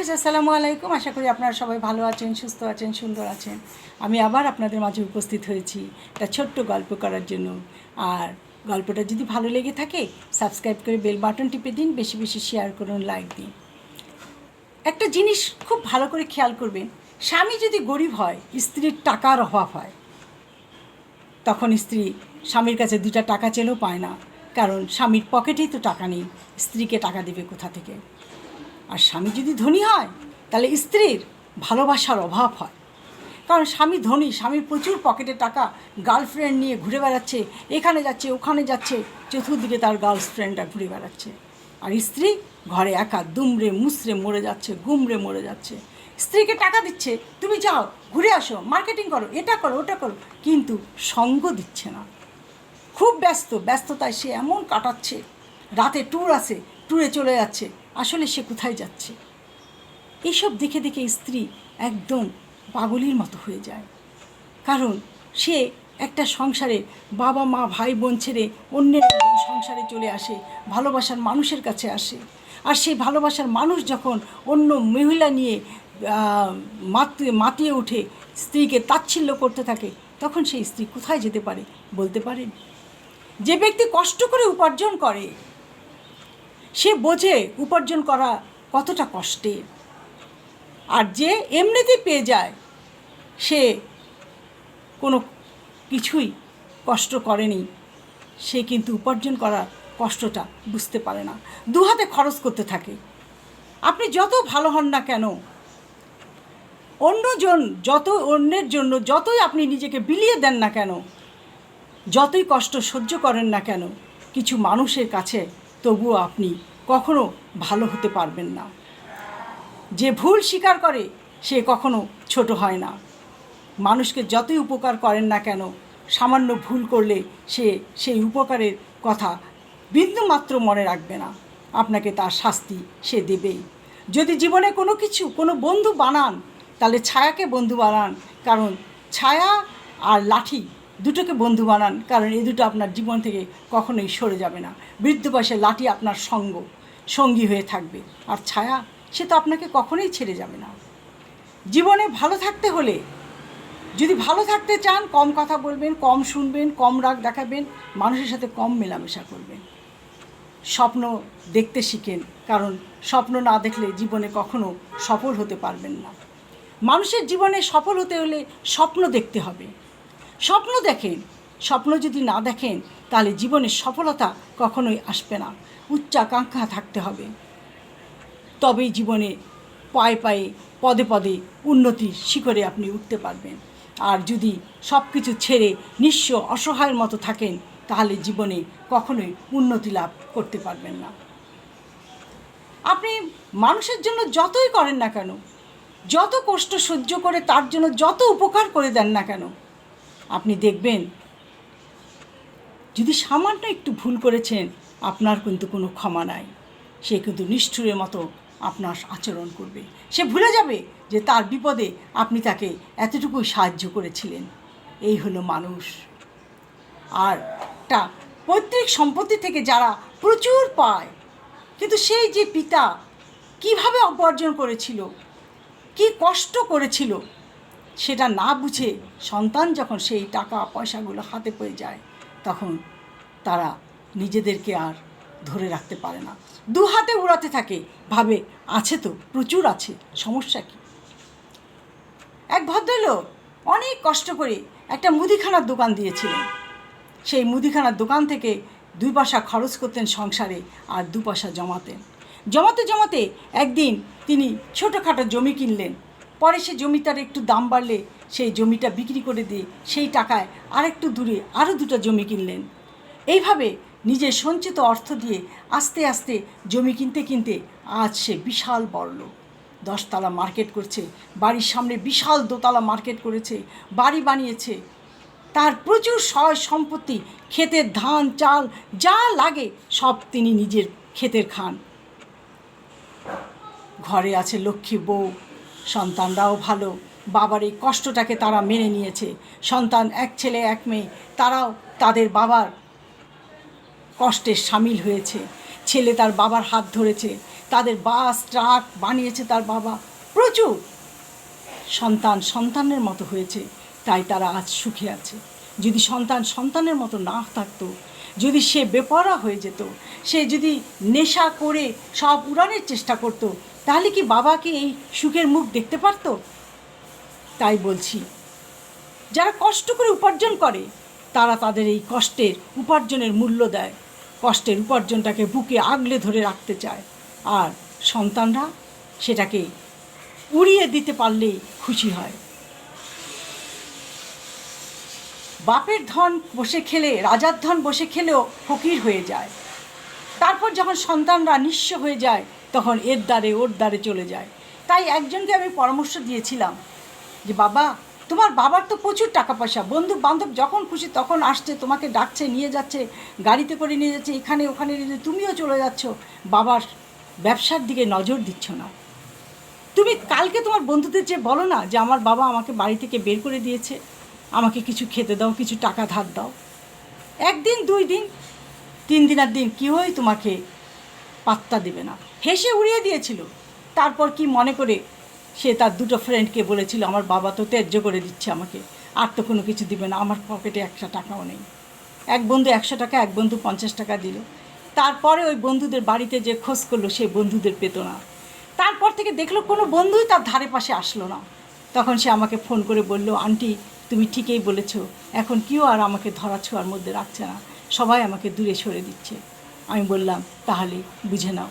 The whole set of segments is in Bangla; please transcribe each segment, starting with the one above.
গাইজ আসসালামু আলাইকুম। আশা করি আপনারা সবাই ভালো আছেন, সুস্থ আছেন, সুন্দর আছেন। আমি আবার আপনাদের মাঝে উপস্থিত হয়েছি একটা ছোট্ট গল্প করার জন্য। আর গল্পটা যদি ভালো লেগে থাকে সাবস্ক্রাইব করে বেল বাটন টিপে দিন, বেশি বেশি শেয়ার করুন লাইক দিন। একটা জিনিস খুব ভালো করে খেয়াল করবেন, স্বামী যদি গরিব হয়, স্ত্রীর টাকার অভাব হয়, তখন স্ত্রী স্বামীর কাছে দুটা টাকা চেলেও পায় না। কারণ স্বামীর পকেটেই তো টাকা নেই, স্ত্রীকে টাকা দেবে কোথা থেকে? আর স্বামী যদি ধনী হয়, তাহলে স্ত্রীর ভালোবাসার অভাব হয়। কারণ স্বামী ধনী, স্বামীর প্রচুর পকেটে টাকা, গার্লফ্রেন্ড নিয়ে ঘুরে বেড়াচ্ছে, এখানে যাচ্ছে, ওখানে যাচ্ছে, চতুর্দিকে তার গার্লফ্রেন্ডরা ঘুরে বেড়াচ্ছে। আর স্ত্রী ঘরে একা, দুমড়ে মুসড়ে মরে যাচ্ছে, গুমড়ে মরে যাচ্ছে। স্ত্রীকে টাকা দিচ্ছে, তুমি যাও, ঘুরে আসো, মার্কেটিং করো, এটা করো, ওটা করো। কিন্তু সঙ্গ দিচ্ছে না। খুব ব্যস্ত, ব্যস্ততায় সে এমন কাটাচ্ছে, রাতে ট্যুর আছে ট্যুরে চলে যাচ্ছে। আসলে সে কোথায় যাচ্ছে? এইসব দেখে দেখে স্ত্রী একদম পাগলির মতো হয়ে যায়। কারণ সে একটা সংসারে বাবা, মা, ভাই, বোন ছেড়ে অন্যের সংসারে চলে আসে, ভালোবাসার মানুষের কাছে আসে। আর সেই ভালোবাসার মানুষ যখন অন্য মহিলা নিয়ে মাতিয়ে মাতিয়ে উঠে স্ত্রীকে তাচ্ছিল্য করতে থাকে, তখন সেই স্ত্রী কোথায় যেতে পারে বলতে পারেন? যে ব্যক্তি কষ্ট করে উপার্জন করে সে বোঝে উপার্জন করা কতটা কষ্টে। আর যে এমনিতেই পেয়ে যায়, সে কোনো কিছুই কষ্ট করেনি। সে কিন্তু উপার্জন করার কষ্টটা বুঝতে পারে না। দু হাতে খরচ করতে থাকে। আপনি যত ভালো হন না কেন, অন্যজন যত অন্যের জন্য যতই আপনি নিজেকে বিলিয়ে দেন না কেন, যতই কষ্ট সহ্য করেন না কেন, কিছু মানুষের কাছে তবুও আপনি কখনো ভালো হতে পারবেন না। যে ভুল স্বীকার করে, সে কখনো ছোট হয় না। মানুষকে যতই উপকার করেন না কেন, সামান্য ভুল করলে সে সেই উপকারের কথা বিন্দুমাত্র মনে রাখবে না। আপনাকে তার শাস্তি সে দেবেই। যদি জীবনে কোনো কিছু, কোনো বন্ধু বানান, তাহলে ছায়াকে বন্ধু বানান। কারণ ছায়া আর লাঠি দুটোকে বন্ধু বানান, কারণ এই দুটো আপনার জীবন থেকে কখনোই সরে যাবে না। বৃদ্ধ বয়সে লাঠি আপনার সঙ্গ, সঙ্গী হয়ে থাকবে। আর ছায়া, সে তো আপনাকে কখনোই ছেড়ে যাবে না। জীবনে ভালো থাকতে হলে, যদি ভালো থাকতে চান, কম কথা বলবেন, কম শুনবেন, কম রাগ দেখাবেন, মানুষের সাথে কম মেলামেশা করবেন। স্বপ্ন দেখতে শিখেন, কারণ স্বপ্ন না দেখলে জীবনে কখনো সফল হতে পারবেন না। মানুষের জীবনে সফল হতে হলে স্বপ্ন দেখতে হবে। স্বপ্ন দেখেন। স্বপ্ন যদি না দেখেন, তাহলে জীবনের সফলতা কখনোই আসবে না। উচ্চাকাঙ্ক্ষা থাকতে হবে। তবেই জীবনে পায়ে পায়ে, পদে পদে উন্নতির শিখরে আপনি উঠতে পারবেন। আর যদি সব কিছু ছেড়ে নিঃস্ব অসহায়ের মতো থাকেন, তাহলে জীবনে কখনোই উন্নতি লাভ করতে পারবেন না। আপনি মানুষের জন্য যতই করেন না কেন, যত কষ্ট সহ্য করে তার জন্য যত উপকার করে দেন না কেন আপনি দেখবেন, যদি সামান্য একটু ভুল করেছেন, আপনার কিন্তু কোনো ক্ষমা নাই। সে কিন্তু নিষ্ঠুরের মতো আপনার আচরণ করবে। সে ভুলে যাবে যে তার বিপদে আপনি তাকে এতটুকুই সাহায্য করেছিলেন। এই হলো মানুষ। আর তা পৈতৃক সম্পত্তি থেকে যারা প্রচুর পায়, কিন্তু সেই যে পিতা কীভাবে উপার্জন করেছিল, কি কষ্ট করেছিল সেটা না বুঝে সন্তান যখন সেই টাকা পয়সাগুলো হাতে পেয়ে যায়, তখন তারা নিজেদেরকে আর ধরে রাখতে পারে না। দু হাতে উড়াতে থাকে, ভাবে আছে তো, প্রচুর আছে, সমস্যা কি? এক ভদ্রলোক অনেক কষ্ট করে একটা মুদিখানার দোকান দিয়েছিলেন। সেই মুদিখানার দোকান থেকে দুই পয়সা খরচ করতেন সংসারে আর দু পয়সা জমাতেন। জমাতে জমাতে একদিন তিনি ছোটোখাটো জমি কিনলেন পরে সে জমিটার একটু দাম বাড়লে সেই জমিটা বিক্রি করে দিয়ে সেই টাকায় আরেকটু দূরে আরও দুটো জমি কিনলেন। এইভাবে নিজের সঞ্চিত অর্থ দিয়ে আস্তে আস্তে জমি কিনতে কিনতে আজ সে বিশাল বড়লোক দশতলা মার্কেট করছে, বাড়ির সামনে বিশাল দোতলা মার্কেট করেছে, বাড়ি বানিয়েছে। তার প্রচুর সয় সম্পত্তি, ক্ষেতের ধান, চাল, যা লাগে সব তিনি নিজের ক্ষেতের খান। ঘরে আছে লক্ষ্মী বউ সন্তানরাও ভালো। বাবার এই কষ্টটাকে তারা মেনে নিয়েছে। সন্তান এক ছেলে, এক মেয়ে, তারাও তাদের বাবার কষ্টের সামিল হয়েছে। ছেলে তার বাবার হাত ধরেছে। তাদের বাস, ট্রাক বানিয়েছে তার বাবা। প্রচুর সন্তান সন্তানের মতো হয়েছে। তাই তারা আজ সুখে আছে। যদি সন্তান সন্তানের মতো না থাকতো, যদি সে বেপরা হয়ে যেত, সে যদি নেশা করে সব উড়ানের চেষ্টা করতো তাহলে কি বাবাকে এই সুখের মুখ দেখতে পারতো? তাই বলছি, যারা কষ্ট করে উপার্জন করে, তারা তাদের এই কষ্টের উপার্জনের মূল্য দেয়। কষ্টের উপার্জনটাকে বুকে আগলে ধরে রাখতে চায়। আর সন্তানরা সেটাকে উড়িয়ে দিতে পারলেই খুশি হয়। বাপের ধন বসে খেলে, রাজার ধন বসে খেলেও ফকির হয়ে যায়। তারপর যখন সন্তানরা নিঃস্ব হয়ে যায় তখন এর দ্বারে ওর দ্বারে চলে যায়। তাই একজনকে আমি পরামর্শ দিয়েছিলাম যে বাবা তোমার বাবার তো প্রচুর টাকা পয়সা বন্ধু বান্ধব যখন খুশি তখন আসছে তোমাকে ডাকছে নিয়ে যাচ্ছে গাড়িতে করে নিয়ে যাচ্ছে এখানে ওখানে নিয়ে যাচ্ছে, তুমিও চলে যাচ্ছ। বাবার ব্যবসার দিকে নজর দিচ্ছ না। তুমি কালকে তোমার বন্ধুদের যে বলো না যে আমার বাবা আমাকে বাড়ি থেকে বের করে দিয়েছে। আমাকে কিছু খেতে দাও কিছু টাকা ধার দাও। একদিন দুই দিন তিন দিনের দিন কেউই তোমাকে পাত্তা দেবে না। হেসে উড়িয়ে দিয়েছিল। তারপর কি মনে করে সে তার দুটো ফ্রেন্ডকে বলেছিল, আমার বাবা তো ত্যায্য করে দিচ্ছে আমাকে, আর তো কোনো কিছু দিবে না, আমার পকেটে একশো টাকাও নেই। এক বন্ধু একশো টাকা, এক বন্ধু পঞ্চাশ টাকা দিল। তারপরে ওই বন্ধুদের বাড়িতে যে খোঁজ করল সেই বন্ধুদের পেত না। তারপর থেকে দেখল কোনো বন্ধুই তার ধারে পাশে আসলো না। তখন সে আমাকে ফোন করে বলল, আন্টি, তুমি ঠিকই বলেছ, এখন কেউ আর আমাকে ধরা ছোঁয়ার মধ্যে রাখছে না, সবাই আমাকে দূরে সরে দিচ্ছে। আমি বললাম, তাহলে বুঝে নাও।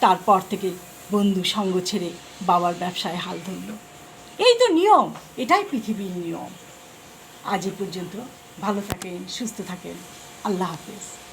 তারপর থেকে বন্ধু সঙ্গ ছেড়ে বাবার ব্যবসায় হাল ধরল। এই তো নিয়ম, এটাই পৃথিবীর নিয়ম। আজ পর্যন্ত ভালো থাকেন, সুস্থ থাকেন। আল্লাহ হাফেজ।